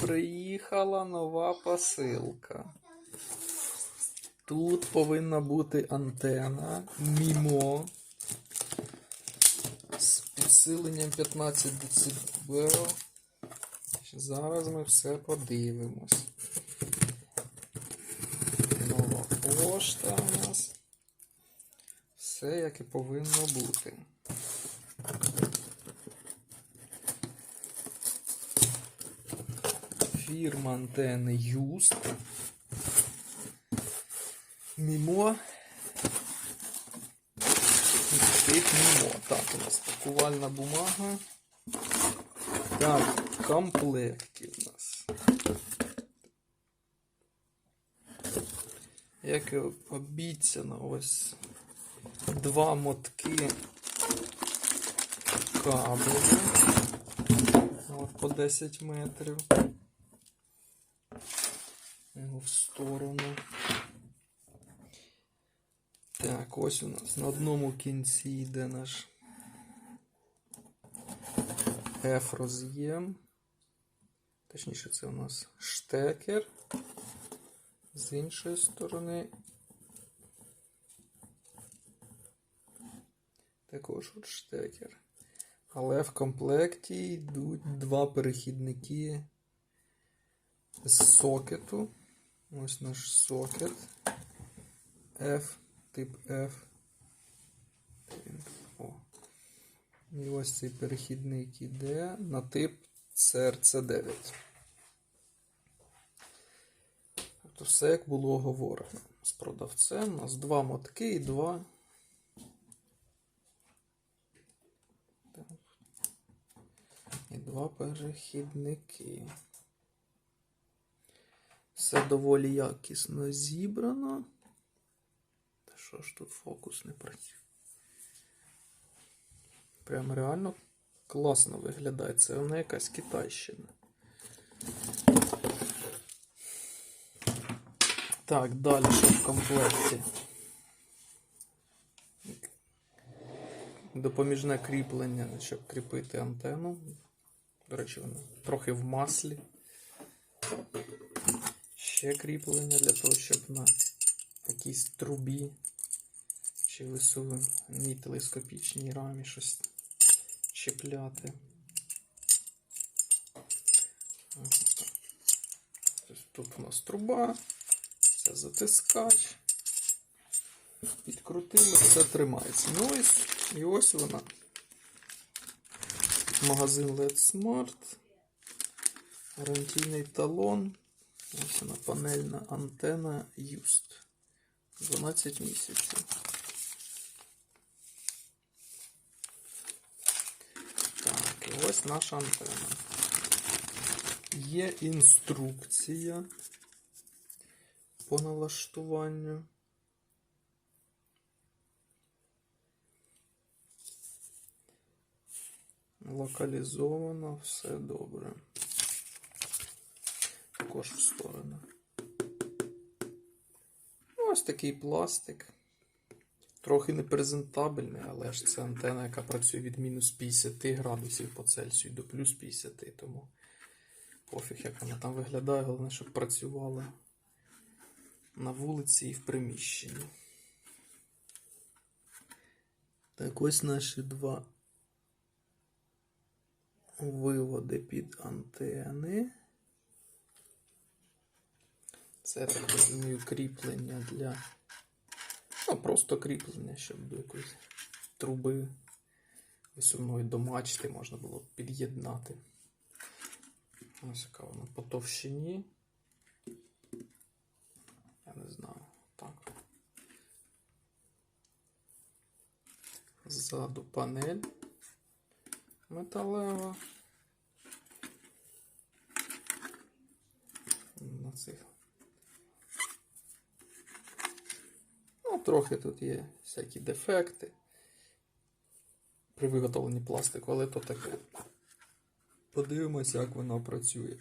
приїхала нова посилка. Тут повинна бути антена Мімо з посиленням 15 дБ. Зараз ми все подивимось. Нова пошта у нас. Все як і повинно бути. Антени Юст. Мімо. Мімо. Так, у нас пакувальна бумага. Так, в комплекті у нас. Як і обіцяно, ось два мотки кабелю. От по 10 метрів. Його в сторону. Так, ось у нас на одному кінці йде наш F роз'єм. Точніше, це у нас штекер. З іншої сторони. Також от штекер. Але в комплекті йдуть два перехідники з сокету. Ось наш сокет F, тип F. О. І ось цей перехідник іде на тип CRC9. Тобто все як було говорено з продавцем. У нас два мотки і два. І два перехідники. Все доволі якісно зібрано. Та що ж тут фокус не працює? Прям реально класно виглядає. Це вона якась китайщина. Так, далі що в комплекті? Допоміжне кріплення, щоб кріпити антенну. До речі, воно трохи в маслі. Ще кріплення для того, щоб на якійсь трубі чи висувній телескопічній рамі щось чіпляти. Тут у нас труба, це затискач. Підкрутили, все тримається. Ну ось, і ось вона. Магазин LED Smart. Гарантійний талон. Ось вона панельна антена Just. 12 місяців. Так, і ось наша антена. Є інструкція по налаштуванню. Локалізовано, все добре. Також в сторону. Ну, Ось такий пластик. Трохи непрезентабельний, але ж це антена, яка працює від мінус 50 градусів по Цельсію до плюс 50, тому пофіг, як вона там виглядає, головне, щоб працювала на вулиці і в приміщенні. Так, ось наші два виводи під антени. Це так розумію кріплення для. Ну, просто кріплення, щоб до якоїсь труби висувної до мачти можна було під'єднати. Ось яка вона по товщині. Я не знаю. Так. Ззаду панель металева. На цих. Трохи тут є всякі дефекти при виготовленні пластику, але то таке. Подивимося, як воно працює.